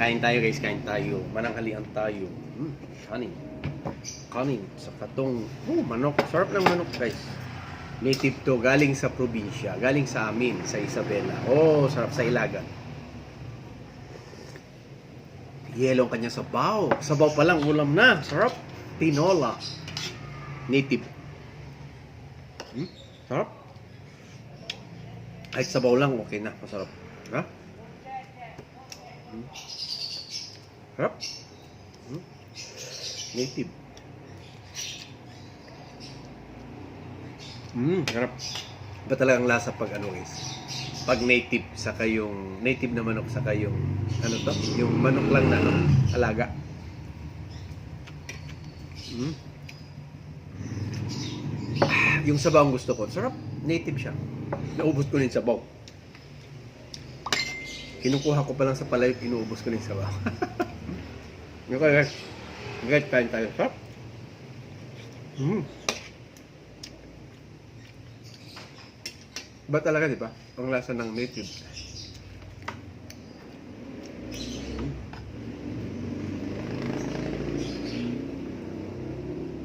Kain tayo guys, kain tayo. Mananghalian tayo. Hmm, kanin. Kanin sa katong oh, manok. Sarap ng manok guys. Native to, galing sa probinsya. Galing sa amin, sa Isabela. Oh, sarap sa ilagan. Ang kanya sabaw. Sabaw pa lang, ulam na. Sarap. Tinola. Native. Hmm? Sarap. Kahit sabaw lang, okay na. Masarap. Ha? Hmm? Sarap. Hmm? Native. Hmm, sarap. Iba talagang lasa pag ano guys. Pag native sa kayong native na manok sa kayong ano to? Yung manok lang na ano, alaga. Hmm. Ah, Yung sabaw ang gusto ko. Sarap. Native siya. Naubos ko rin sabaw. Kinukuha ko pa lang sa palay, inuubos ko rin sabaw. okay guys. Guys, kain tayo. Sarap. Hmm. Ba talaga, di ba? Ang lasa ng native. Mm.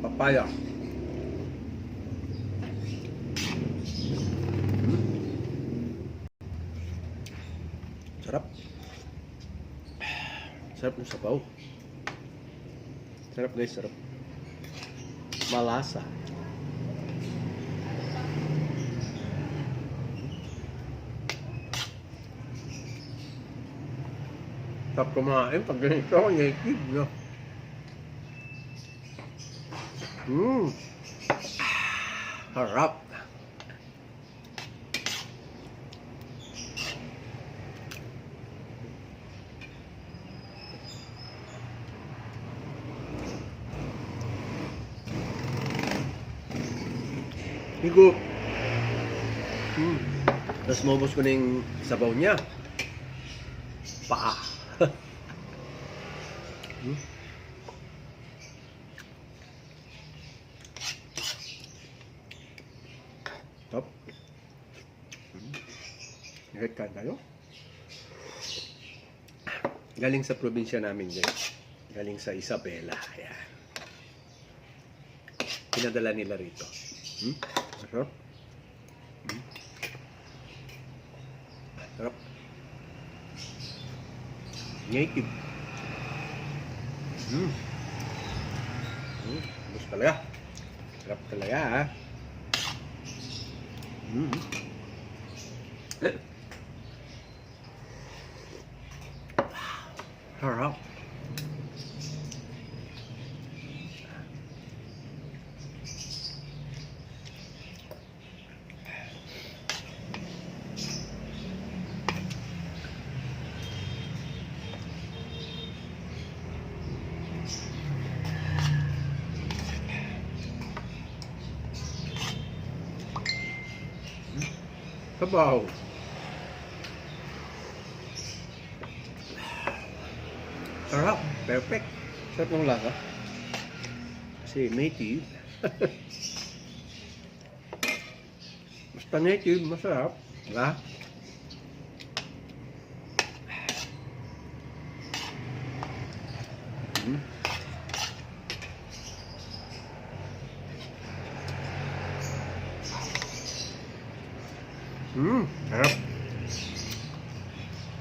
Papaya. Mm. Sarap. Sarap ng sabaw. Sarap guys, sarap. Malasa. Sarap kumain pag ganito, native, no? Mmm. Harap. Higup. Hmm. Tapos maubos ko na yung sabaw niya. Paa. hmm? Top. Hmm. Kahit ka tayo. Galing sa probinsya namin guys. Galing sa Isabela. Ayan. Pinadala nila rito. Hmm? Masarap. Hmm? Sarap. Native. Hmm. Hmm. Bus talaga. Sarap talaga ha. Hmm. Sarap. Sabaw. Sarap. Perfect. Sarap ng lasa. Kasi native. Basta native, masarap. Diba? Hmm. Mmm, harap.